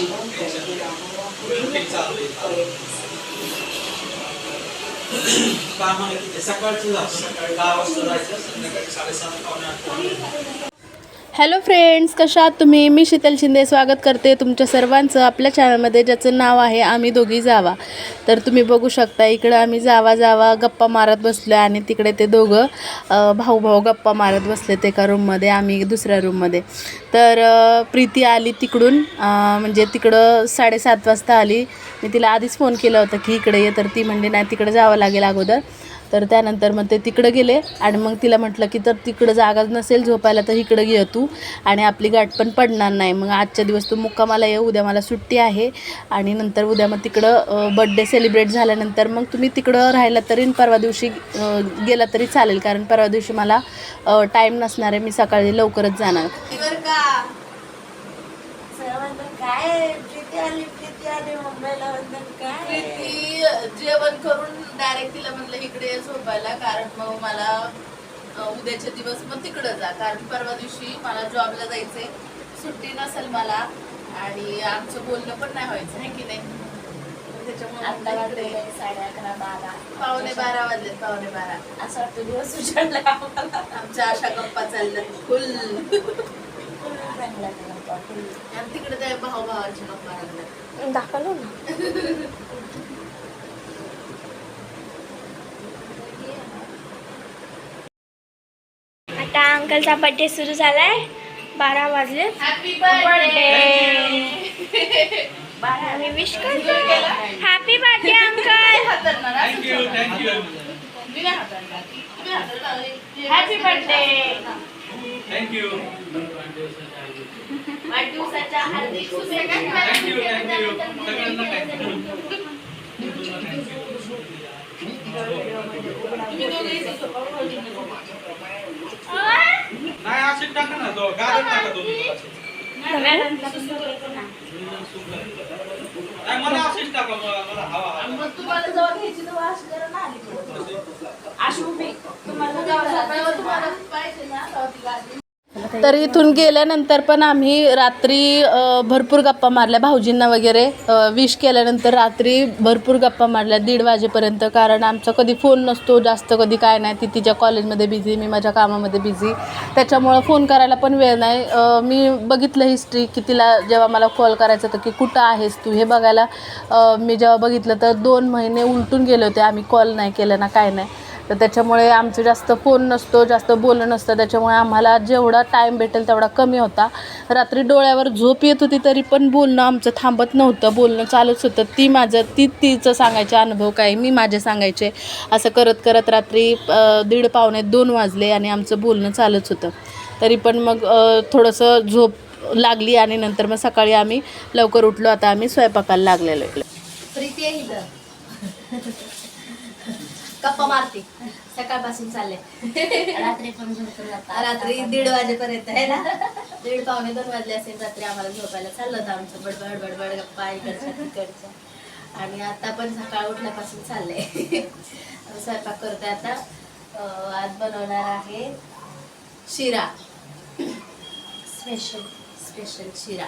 कामाला किती. सकाळचं सकाळी दहा वाजता जायचं संध्याकाळी साडेसात पावणे आठ हॅलो फ्रेंड्स कशा आहात तुम्ही? मी शीतल शिंदे. स्वागत करते तुमच्या सर्वांचं आपल्या चॅनलमध्ये ज्याचं नाव आहे आम्ही दोघी जावा. तर तुम्ही बघू शकता इकडं आम्ही जावा जावा गप्पा मारत बसलो आहे आणि तिकडे ते दोघं भाऊ भाऊ गप्पा मारत बसले ते एका रूममध्ये आम्ही दुसऱ्या रूममध्ये तर प्रीती आली तिकडून म्हणजे तिकडं साडेसात वाजता आली. मी तिला आधीच फोन केला होता की इकडे ये तर ती म्हणली नाही तिकडे जावं लागेल अगोदर. तर त्यानंतर मग ते तिकडं गेले आणि मग तिला म्हटलं की तर तिकडं जागा नसेल झोपायला तर इकडं ये तू. आणि आपली गाठ पण पडणार नाही. मग आजच्या दिवस तू मुक्कामाला ये उद्या मला सुट्टी आहे. आणि नंतर उद्या मग तिकडं बड्डे सेलिब्रेट झाल्यानंतर मग तुम्ही तिकडं राहिला तरी परवा दिवशी गेला तरी चालेल. कारण परवा दिवशी मला टाईम नसणार आहे. मी सकाळी लवकरच जाणार. काय? जेवण करून डायरेक्ट तिला म्हटलं इकडे झोपायला कारण मग मला उद्याचे दिवस मग तिकडं जा. कारण परवा दिवशी मला जॉबला जायचंय. सुट्टी नसेल मला आणि आमचं बोलणं पण नाही व्हायचं आहे की नाही? त्याच्यामुळे वाजले साडे अकरा बारा. पावणे बारा वाजलेत पावणे बारा. असं वाटतं दिवस उजाडला आमच्या अशा गप्पा चालल्यात फुल. आणि तिकडे त्या भाऊ भावाची गप्पा लागल्यात दाखवलो ना? अंकलचा बर्थडे सुरू झालाय. बारा वाजले. हॅपी बारा मी विश करतो. Happy birthday uncle thank you thank you happy birthday thank you वाढदिवसाच्या हार्दिक शुभेच्छा. नाही असे टाका ना तो गाजर टाका दोन्ही नाही मला असेच टाका मला मला हवा हवा. मग तुम्हाला जेव्हा घ्यायची तेव्हा अशी जरा ना आली अशी. उभी. तुम्हाला जेव्हा तुम्हाला पाहिजे ना तेव्हा ती तर इथून गेल्यानंतर पण आम्ही रात्री भरपूर गप्पा मारल्या भाऊजींना वगैरे. विश केल्यानंतर रात्री भरपूर गप्पा मारल्या दीड वाजेपर्यंत. कारण आमचा कधी फोन नसतो जास्त कधी काय नाही. ती तिच्या कॉलेजमध्ये बिझी मी माझ्या कामामध्ये बिझी त्याच्यामुळं फोन करायला पण वेळ नाही. मी बघितलं हिस्ट्री की तिला जेव्हा मला कॉल करायचं होतं की कुठं आहेस तू? हे बघायला मी जेव्हा बघितलं तर दोन महिने उलटून गेले होते. आम्ही कॉल नाही केलं ना काय नाही. तर त्याच्यामुळे आमचं जास्त फोन नसतो जास्त बोलणं नसतं. त्याच्यामुळे आम्हाला जेवढा टाईम भेटेल तेवढा कमी होता. रात्री डोळ्यावर झोप येत होती तरी पण बोलणं आमचं थांबत नव्हतं. बोलणं चालूच होतं. ती माझं ती तिचं सांगायचे अनुभव काय? मी माझे सांगायचे. असं करत करत रात्री दीड पावणे दोन वाजले आणि आमचं बोलणं चालूच होतं. तरी पण मग थोडंसं झोप लागली आणि नंतर मग सकाळी आम्ही लवकर उठलो. आता आम्ही स्वयंपाकाला लागलेलो आहे प्रीती आहे इथं गप्पा मारते. सकाळपासून चालले. रात्री पण झोपून जातात. रात्री दीड वाजेपर्यंत आहे ना? दीड पावणे दोन वाजले असेल रात्री आम्हाला झोपायला चाललं होतं आमचं बडबड बडबड गप्पा इकडच्या तिकडच्या. आणि आता पण सकाळ उठल्यापासून चाललंय स्वयंपाक करतोय आता. आज बनवणार आहे शिरा. स्पेशल स्पेशल शिरा.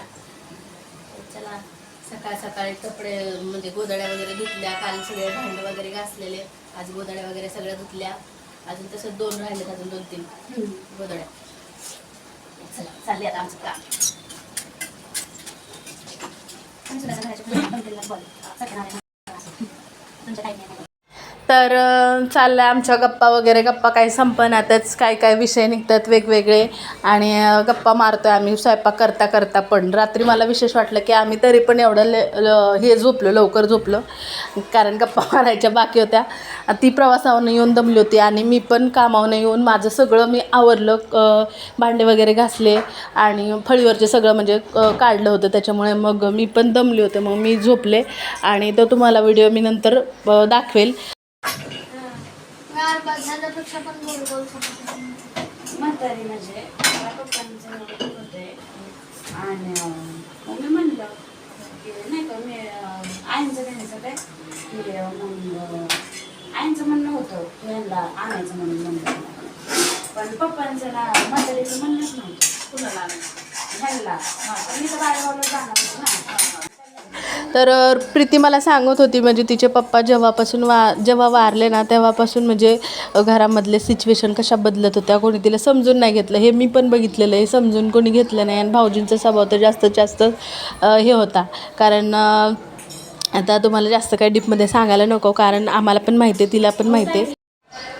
चला सकाळ सकाळी कपडे म्हणजे गोदड्या वगैरे धुतल्या काल सगळे भांडे वगैरे घासलेले. आज गोदड्या वगैरे सगळ्या धुतल्या. अजून तसं दोन राहिलेत अजून दोन तीन गोदड्या चला चालले आता आमचं काम. तुमच्या काही नाही. तर चाललं आमच्या गप्पा वगैरे. गप्पा काही संपनातच. काय काय विषय निघतात वेगवेगळे. आणि गप्पा मारतो आहे आम्ही. स्वयंपाक करता करता पण. रात्री मला विशेष वाटलं की आम्ही तरी पण एवढं ले ल- हे झोपलो लवकर झोपलो. कारण गप्पा मारायच्या बाकी होत्या. ती प्रवासावरून येऊन दमली होती. आणि मी पण कामावून येऊन माझं सगळं मी आवरलं. भांडे वगैरे घासले. आणि फळीवरचे सगळं म्हणजे काढलं होतं. त्याच्यामुळे मग मी पण दमले होते. मग मी झोपले. आणि तो तुम्हाला व्हिडिओ मी नंतर दाखवेल. अ, दाखवेल म्हातारी म्हणजे मला पप्पांचे नवरे होते आणि मग मी म्हणलं की नाही का मी आईंचं त्यांचं काय? की मग आईंचं म्हणणं होतं की यांना आणायचं म्हणून म्हणलं. पण पप्पांचं ना म्हातारीचं म्हणणंच नव्हतं. कुणाला तर तर प्रीती मला सांगत होती म्हणजे तिचे पप्पा जेव्हापासून वा जेव्हा वारले ना तेव्हापासून म्हणजे घरामधले सिच्युएशन कशा बदलत होत्या कोणी तिला समजून नाही घेतलं. हे मी पण बघितलेलं आहे समजून कोणी घेतलं नाही. आणि भाऊजींचा स्वभाव तर जास्तीत जास्त हे होता. कारण आता तुम्हाला जास्त काही डीपमध्ये सांगायला नको कारण आम्हाला पण माहिती आहे तिला पण माहिती आहे.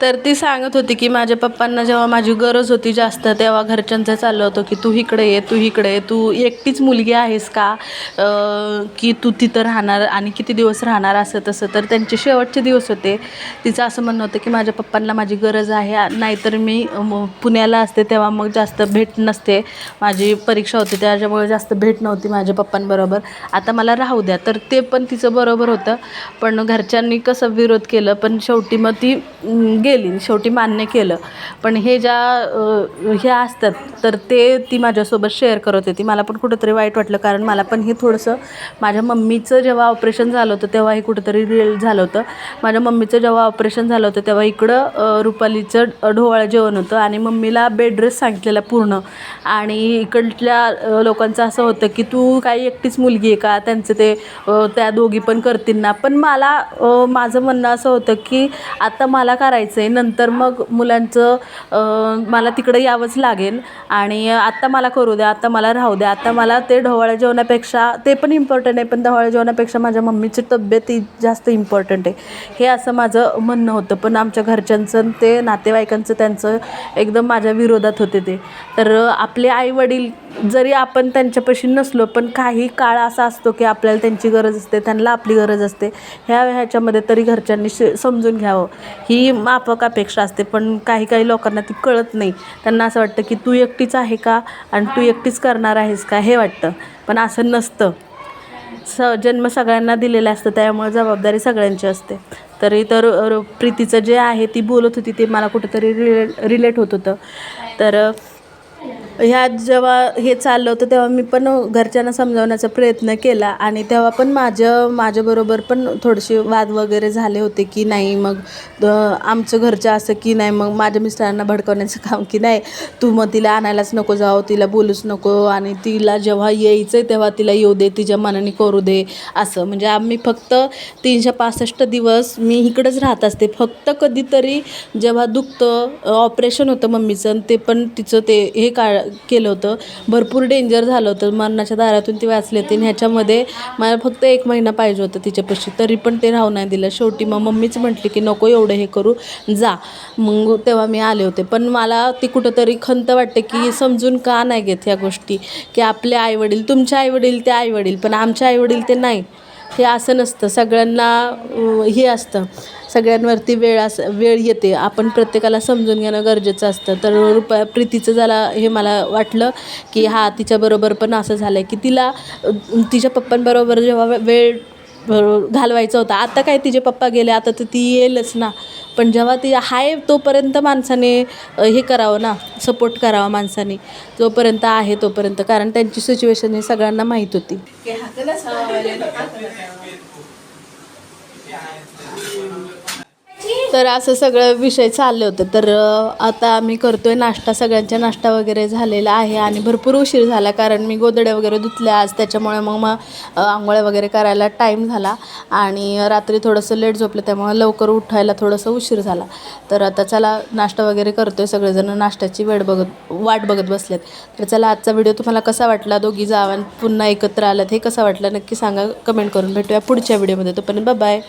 तर ती सांगत होती की माझ्या पप्पांना जेव्हा माझी गरज होती जास्त तेव्हा घरच्यांचं चाललं होतं की तू इकडे ये तू इकडे ये तू एकटीच मुलगी आहेस का? की तू तिथं राहणार आणि किती दिवस राहणार असं तसं. तर त्यांचे शेवटचे दिवस होते. तिचं असं म्हणणं होतं की माझ्या पप्पांना माझी गरज आहे. नाहीतर मी पुण्याला असते तेव्हा मग जास्त भेट नसते. माझी परीक्षा होती त्याच्यामुळे जास्त भेट नव्हती माझ्या पप्पांबरोबर. आता मला राहू द्या. तर ते पण तिचं बरोबर होतं. पण घरच्यांनी कसं विरोध केलं पण शेवटी मग ती गेली शेवटी मान्य केलं. पण हे ज्या हे ह्या असतात तर ते ती माझ्यासोबत शेअर करत होती. मला पण कुठंतरी वाईट वाटलं कारण मला पण हे थोडंसं माझ्या मम्मीचं जेव्हा ऑपरेशन झालं होतं तेव्हा हे कुठंतरी रिअल झालं होतं. माझ्या मम्मीचं जेव्हा ऑपरेशन झालं होतं तेव्हा इकडं रुपालीचं ढोवाळं जेवण होतं आणि मम्मीला बेडरेस सांगितलेला पूर्ण. आणि इकडल्या लोकांचं असं होतं की तू काही एकटीच मुलगी आहे का? त्यांचं ते त्या दोघी पण करतील ना? पण मला माझं म्हणणं असं होतं की आता मला करायचं आहे नंतर मग मुलांचं मला तिकडं यावंच लागेल. आणि आत्ता मला करू द्या आत्ता मला राहू द्या आत्ता मला ते ढोवाळ्या जेवणापेक्षा ते पण इम्पॉर्टंट आहे पण ढोवाळ्या जेवणापेक्षा माझ्या मम्मीची तब्येत ही जास्त इम्पॉर्टंट आहे. हे असं माझं म्हणणं होतं. पण आमच्या घरच्यांचं आणि ते नातेवाईकांचं त्यांचं एकदम माझ्या विरोधात होते ते. तर आपले आईवडील जरी आपण त्यांच्यापाशी नसलो पण काही काळ असा असतो की आपल्याला त्यांची गरज असते त्यांना आपली गरज असते. ह्या ह्याच्यामध्ये तरी घरच्यांनी श- समजून घ्यावं. ही माफक अपेक्षा असते पण काही काही लोकांना ती कळत नाही. त्यांना असं वाटतं की तू एकटीच आहे का आणि तू एकटीच करणार आहेस का हे वाटतं. पण असं नसतं. स जन्म सगळ्यांना दिलेला असतं त्यामुळे जबाबदारी सगळ्यांची असते. तरी तर प्रीतीचं जे आहे ती बोलत होती ते मला कुठंतरी रिले रिलेट होत होतं. तर ह्या जेव्हा हे चाललं होतं तेव्हा मी पण घरच्यांना समजावण्याचा प्रयत्न केला. आणि तेव्हा पण माझ्या माझ्याबरोबर पण थोडेसे वाद वगैरे झाले होते की नाही मग आमचं घरचं असं की नाही मग माझ्या मिस्टरांना भडकवण्याचं काम की नाही तू मग तिला आणायलाच नको जावं तिला बोलूच नको. आणि तिला जेव्हा यायचं आहे तेव्हा तिला येऊ दे तिच्या मनाने करू दे असं. म्हणजे आम्ही फक्त तीनशे पासष्ट दिवस मी इकडंच राहत असते. फक्त कधीतरी जेव्हा दुखतं ऑपरेशन होतं मम्मीचं ते पण तिचं ते हे काळ केलं होतं. भरपूर डेंजर झालं होतं. मरणाच्या दारातून ती वाचली होती आणि ह्याच्यामध्ये मला फक्त एक महिना पाहिजे होतं तिच्यापाशी. तरी पण ते राहू नाही दिलं. शेवटी मग मम्मीच म्हटली की नको एवढं हे करू. जा. मग तेव्हा मी आले होते. पण मला ती कुठंतरी खंत वाटते की समजून का नाही घेत ह्या गोष्टी. की आपले आईवडील तुमचे आईवडील ते आईवडील पण आमचे आईवडील ते नाही. हे असं नसतं. सगळ्यांना हे असतं. सगळ्यांवरती वेळ अस वेळ येते. आपण प्रत्येकाला समजून घेणं गरजेचं असतं. तर रुपया प्रीतीचं झाला हे मला वाटलं की हा तिच्याबरोबर पण असं झालं आहे की तिला तिच्या पप्पांबरोबर जेव्हा वेळ घालवायचा होता. आता काय तिचे पप्पा गेले आता तर ती येईलच ना. पण जेव्हा ती आहे तोपर्यंत माणसाने हे करावं ना सपोर्ट करावा माणसाने. जोपर्यंत आहे तोपर्यंत. कारण त्यांची सिच्युएशन हे सगळ्यांना माहीत होती. तर असं सगळं विषय चालले होते. तर आता आम्ही करतोय नाश्ता. सगळ्यांचा नाश्ता वगैरे झालेला आहे आणि भरपूर उशीर झाला कारण मी गोदड्या वगैरे धुतल्या आज. त्याच्यामुळे मग मग आंघोळ्या वगैरे करायला टाईम झाला आणि रात्री थोडंसं लेट झोपलं त्यामुळे लवकर उठायला थोडंसं उशीर झाला. तर आता चला नाश्ता वगैरे करतोय. सगळेजण नाश्त्याची वेळ बघत वाट बघत बसलेत. तर चला आजचा व्हिडिओ तुम्हाला कसा वाटला? दोघी जावान पुन्हा एकत्र आल्यात हे कसा वाटलं? नक्की सांगा. कमेंट करून भेटूया पुढच्या व्हिडिओमध्ये तोपर्यंत बाय